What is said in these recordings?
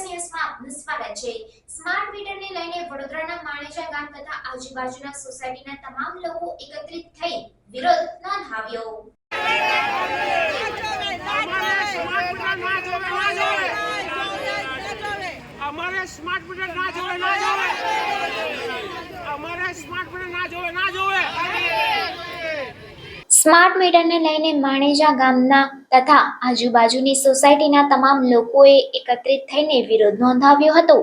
ન્યૂઝમાં આપનું સ્વાગત છે. સ્માર્ટ મીટરને લઈને વડોદરાના માણેજા ગામ તથા આજુબાજુના સોસાયટીના તમામ લોકો એકત્રિત થઈ વિરોધ નોંધાવ્યો. અમારે સ્માર્ટ મીટર ના જોવે ના જોવે. અમારે સ્માર્ટ મીટર ના જોવે, ના સ્માર્ટ મીટરને લઈને માણેજા ગામના તથા આજુબાજુની સોસાયટીના તમામ લોકોએ એકત્રિત થઈને વિરોધ નોંધાવ્યો હતો.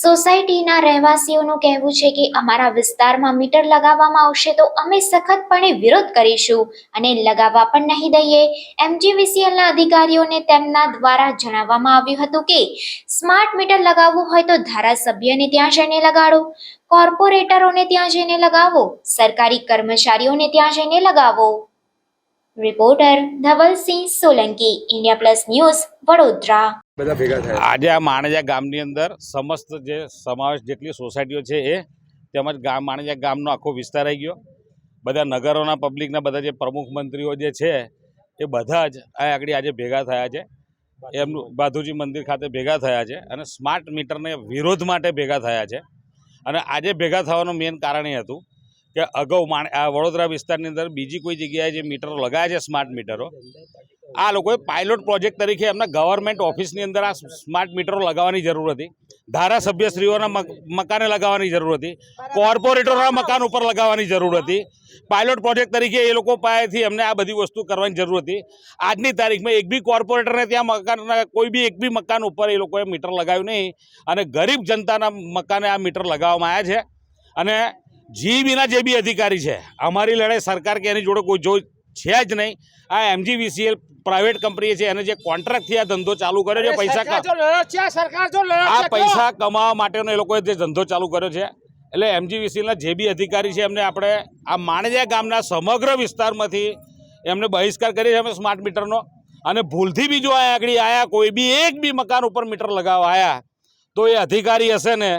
સોસાયટીના રહેવાસીઓનું કહેવું છે કે અમારા વિસ્તારમાં મીટર લગાવવામાં આવશે તો અમે સખતપણે વિરોધ કરીશું અને લગાવવા પણ નહીં દઈએ. એમજીવીસીએલના અધિકારીઓને તેમના દ્વારા જણાવવામાં આવ્યું હતું કે સ્માર્ટ મીટર લગાવવું હોય તો ધારાસભ્યને ત્યાં જઈને લગાડો, કોર્પોરેટરોને ત્યાં જઈને લગાવો, સરકારી કર્મચારીઓને ત્યાં જઈને લગાવો. Reporter Dhavalsinh Solanki India plus news Vadodara બધા ભેગા થયા. આજે આ માણેજા ગામની અંદર સમસ્ત જે સમાવેશ જેટલી સોસાયટીઓ છે એ તેમજ ગામ માણેજા ગામનો આખો વિસ્તાર આવી ગયો. બધા નગરોના પબ્લિકના બધા જે પ્રમુખ મંત્રીઓ જે છે એ બધા જ આ આગળ આજે ભેગા થયા છે. એમનું બાધુજી મંદિર ખાતે ભેગા થયા છે અને સ્માર્ટ મીટરને વિરોધ માટે ભેગા થયા છે. અને આજે ભેગા થવાનું મેઇન કારણ એ હતું કે અગાઉ વડોદરા વિસ્તારની અંદર બીજી કોઈ જગ્યાએ જે મીટરો લગાવ્યા છે સ્માર્ટ મીટરો, આ લોકોએ પાયલોટ પ્રોજેક્ટ તરીકે એમના ગવર્મેન્ટ ઓફિસની અંદર આ સ્માર્ટ મીટરો લગાવવાની જરૂર હતી. ધારાસભ્યશ્રીઓના મકાને લગાવવાની જરૂર હતી. કોર્પોરેટરોના મકાન ઉપર લગાવવાની જરૂર હતી. પાયલોટ પ્રોજેક્ટ તરીકે એ લોકો પાસેથી એમને આ બધી વસ્તુ કરવાની જરૂર હતી. આજની તારીખમાં એક બી કોર્પોરેટરને ત્યાં મકાનના, કોઈ બી એક બી મકાન ઉપર એ લોકોએ મીટર લગાવ્યું નહીં. અને ગરીબ જનતાના મકાને આ મીટર લગાવવામાં આવ્યા છે. અને જીબીના જે બી અધિકારી છે અમારી લડાઈ સરકાર કે એની જોડે કોઈ જો છે જ નહીં. આ એમજીવીસીએલ પ્રાઇવેટ કંપની છે એને જે કોન્ટ્રાક્ટથી આ ધંધો ચાલુ કર્યો છે પૈસા સરકાર જો છે જો આ પૈસા કમાવા માટેનો એ લોકોએ જે ધંધો ચાલુ કર્યો છે. એટલે એમજીવીસીના જે બી અધિકારી છે એમને આપણે આ માણજા ગામના સમગ્ર વિસ્તારમાંથી એમને બહિષ્કાર કરીએ છીએ અમે સ્માર્ટ મીટરનો. અને ભૂલથી બી જો આ આગળ આયા કોઈ બી એક બી મકાન ઉપર મીટર લગાવવા આવ્યા તો એ અધિકારી હશે ને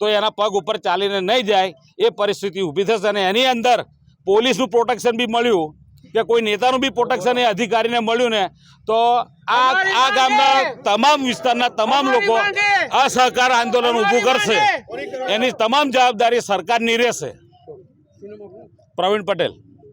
તો એના પગ ઉપર ચાલીને નહીં જાય એ પરિસ્થિતિ ઊભી થશે અને એની અંદર પોલીસનું પ્રોટેક્શન બી મળ્યું કે કોઈ નેતાનું બી પ્રોટેક્શન એ અધિકારીને મળ્યું ને તો આ આ ગામના તમામ વિસ્તારના તમામ લોકો અસહકાર આંદોલન ઊભું કરશે. એની તમામ જવાબદારી સરકારની રહેશે. પ્રવીણ પટેલ.